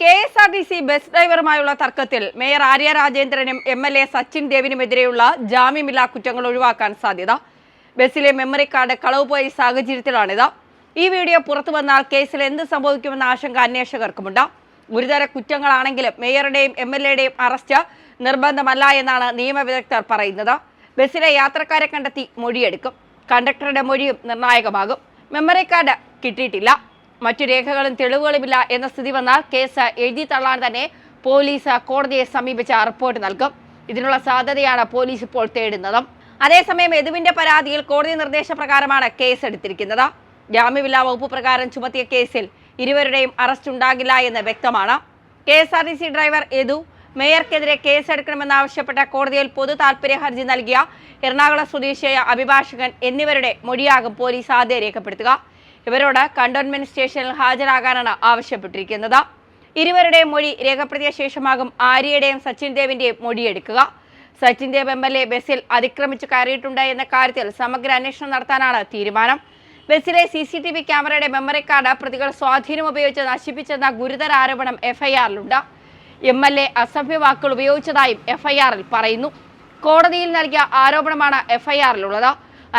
K S R T C bus ഡ്രൈവറുമായുള്ള തർക്കത്തിൽ mayor Arya രാജേന്ദ്രനും M L A Sachin ദേവിനുമെതിരെയുള്ള ജാമ്യമില്ലാ കുറ്റങ്ങൾ ഒഴിവാക്കാൻ സാധ്യത. ബസ്സിലെ മെമ്മറി കാർഡ് കളവ് പോയ സാഹചര്യത്തിലാണിത്. ഈ വീഡിയോ പുറത്തു വന്നാൽ കേസിൽ എന്ത് സംഭവിക്കുമെന്ന ആശങ്ക അന്വേഷകർക്കുമുണ്ട്. ഗുരുതര കുറ്റങ്ങളാണെങ്കിലും മേയറുടെയും എം എൽ എയുടെയും അറസ്റ്റ് നിർബന്ധമല്ല എന്നാണ് നിയമവിദഗ്ധർ പറയുന്നത്. ബസ്സിലെ യാത്രക്കാരെ കണ്ടെത്തി മൊഴിയെടുക്കും. കണ്ടക്ടറുടെ മൊഴിയും നിർണായകമാകും. മെമ്മറി കാർഡ് കിട്ടിയിട്ടില്ല. മറ്റു രേഖകളും തെളിവുകളുമില്ല എന്ന സ്ഥിതി വന്നാൽ കേസ് എഴുതി തള്ളാൻ തന്നെ പോലീസ് കോടതിയെ സമീപിച്ച റിപ്പോർട്ട് നൽകും. ഇതിനുള്ള സാധ്യതയാണ് പോലീസ് ഇപ്പോൾ തേടുന്നത്. അതേസമയം എതുവിന്റെ പരാതിയിൽ കോടതി നിർദ്ദേശപ്രകാരമാണ് കേസ് എടുത്തിരിക്കുന്നത് ജാമ്യമില്ലാ വകുപ്പ് പ്രകാരം ചുമത്തിയ കേസിൽ ഇരുവരുടെയും അറസ്റ്റ് ഉണ്ടാകില്ല എന്ന് വ്യക്തമാണ്. K S R T C driver എതു മേയർക്കെതിരെ കേസെടുക്കണമെന്നാവശ്യപ്പെട്ട കോടതിയിൽ പൊതു താൽപര്യ ഹർജി നൽകിയ എറണാകുളം സ്വദേശിയായ അഭിഭാഷകൻ എന്നിവരുടെ മൊഴിയാകും പോലീസ് ആദ്യം രേഖപ്പെടുത്തുക. ഇവരോട് കണ്ടോൺമെന്റ് സ്റ്റേഷനിൽ ഹാജരാകാനാണ് ആവശ്യപ്പെട്ടിരിക്കുന്നത്. ഇരുവരുടെയും മൊഴി രേഖപ്പെടുത്തിയ ശേഷമാകും ആര്യയുടെയും സച്ചിൻ ദേവിന്റെയും മൊഴിയെടുക്കുക. Sachin Dev M L A ബസ്സിൽ അതിക്രമിച്ചു കയറിയിട്ടുണ്ട് എന്ന കാര്യത്തിൽ സമഗ്ര അന്വേഷണം നടത്താനാണ് തീരുമാനം. ബസ്സിലെ സി സി ടി വി ക്യാമറയുടെ മെമ്മറി കാർഡ് പ്രതികൾ സ്വാധീനം ഉപയോഗിച്ച് നശിപ്പിച്ചെന്ന ഗുരുതര ആരോപണം എഫ്ഐആറിലുണ്ട്. എം എൽ എ അസഭ്യ വാക്കുകൾ ഉപയോഗിച്ചതായും എഫ്ഐആറിൽ പറയുന്നു. കോടതിയിൽ നൽകിയ ആരോപണമാണ് എഫ്ഐആറിലുള്ളത്.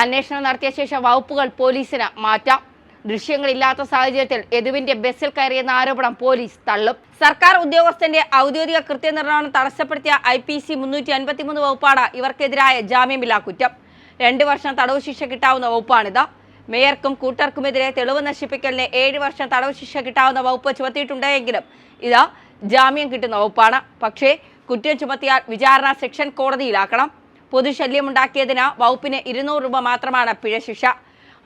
അന്വേഷണം നടത്തിയ ശേഷം വകുപ്പുകൾ പോലീസിന് മാറ്റാം. ദൃശ്യങ്ങളില്ലാത്ത സാഹചര്യത്തിൽ യദുവിന്റെ ബസ്സിൽ കയറിയെന്ന ആരോപണം പോലീസ് തള്ളും. സർക്കാർ ഉദ്യോഗസ്ഥന്റെ ഔദ്യോഗിക കൃത്യനിർവഹണം തടസ്സപ്പെടുത്തിയ ഐ പി സി മുന്നൂറ്റി അൻപത്തിമൂന്ന് വകുപ്പാണ് ഇവർക്കെതിരായ ജാമ്യമില്ലാ കുറ്റം. രണ്ട് വർഷം തടവ് ശിക്ഷ കിട്ടാവുന്ന വകുപ്പാണിത്. മേയർക്കും കൂട്ടർക്കുമെതിരെ തെളിവ് നശിപ്പിക്കലിന് ഏഴ് വർഷം തടവ് ശിക്ഷ കിട്ടാവുന്ന വകുപ്പ് ചുമത്തിയിട്ടുണ്ടെങ്കിലും ഇത് ജാമ്യം കിട്ടുന്ന വകുപ്പാണ്. പക്ഷേ കുറ്റം ചുമത്തിയാൽ വിചാരണ സെക്ഷൻ കോടതിയിലാക്കണം. പൊതുശല്യമുണ്ടാക്കിയതിന് വകുപ്പിന് ഇരുന്നൂറ് രൂപ മാത്രമാണ് പിഴ ശിക്ഷ.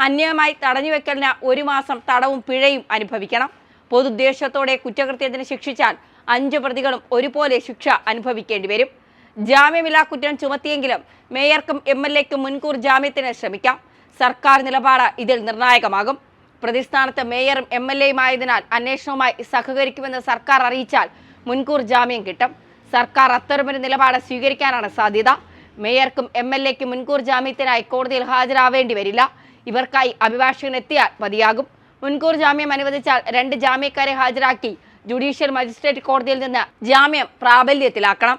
അന്യമായി തടഞ്ഞുവെക്കലിന് ഒരു മാസം തടവും പിഴയും അനുഭവിക്കണം. പൊതുദ്ദേശത്തോടെ കുറ്റകൃത്യത്തിന് ശിക്ഷിച്ചാൽ അഞ്ച് പ്രതികളും ഒരുപോലെ ശിക്ഷ അനുഭവിക്കേണ്ടി വരും. ജാമ്യമില്ലാ കുറ്റം ചുമത്തിയെങ്കിലും മേയർക്കും എം എൽ എക്കും മുൻകൂർ ജാമ്യത്തിന് ശ്രമിക്കാം. സർക്കാർ നിലപാട് ഇതിൽ നിർണായകമാകും. പ്രതിസ്ഥാനത്ത് മേയറും എം എൽ എയുമായതിനാൽ അന്വേഷണവുമായി സഹകരിക്കുമെന്ന് സർക്കാർ അറിയിച്ചാൽ മുൻകൂർ ജാമ്യം കിട്ടും. സർക്കാർ അത്തരമൊരു നിലപാട് സ്വീകരിക്കാനാണ് സാധ്യത. മേയർക്കും എം എൽ എക്കും മുൻകൂർ ജാമ്യത്തിനായി കോടതിയിൽ ഹാജരാവേണ്ടി വരില്ല. ഇവർക്കായി അഭിഭാഷകൻ എത്തിയാൽ മതിയാകും. മുൻകൂർ ജാമ്യം അനുവദിച്ചാൽ രണ്ട് ജാമ്യക്കാരെ ഹാജരാക്കി ജുഡീഷ്യൽ മജിസ്ട്രേറ്റ് കോടതിയിൽ നിന്ന് ജാമ്യം പ്രാബല്യത്തിലാക്കണം.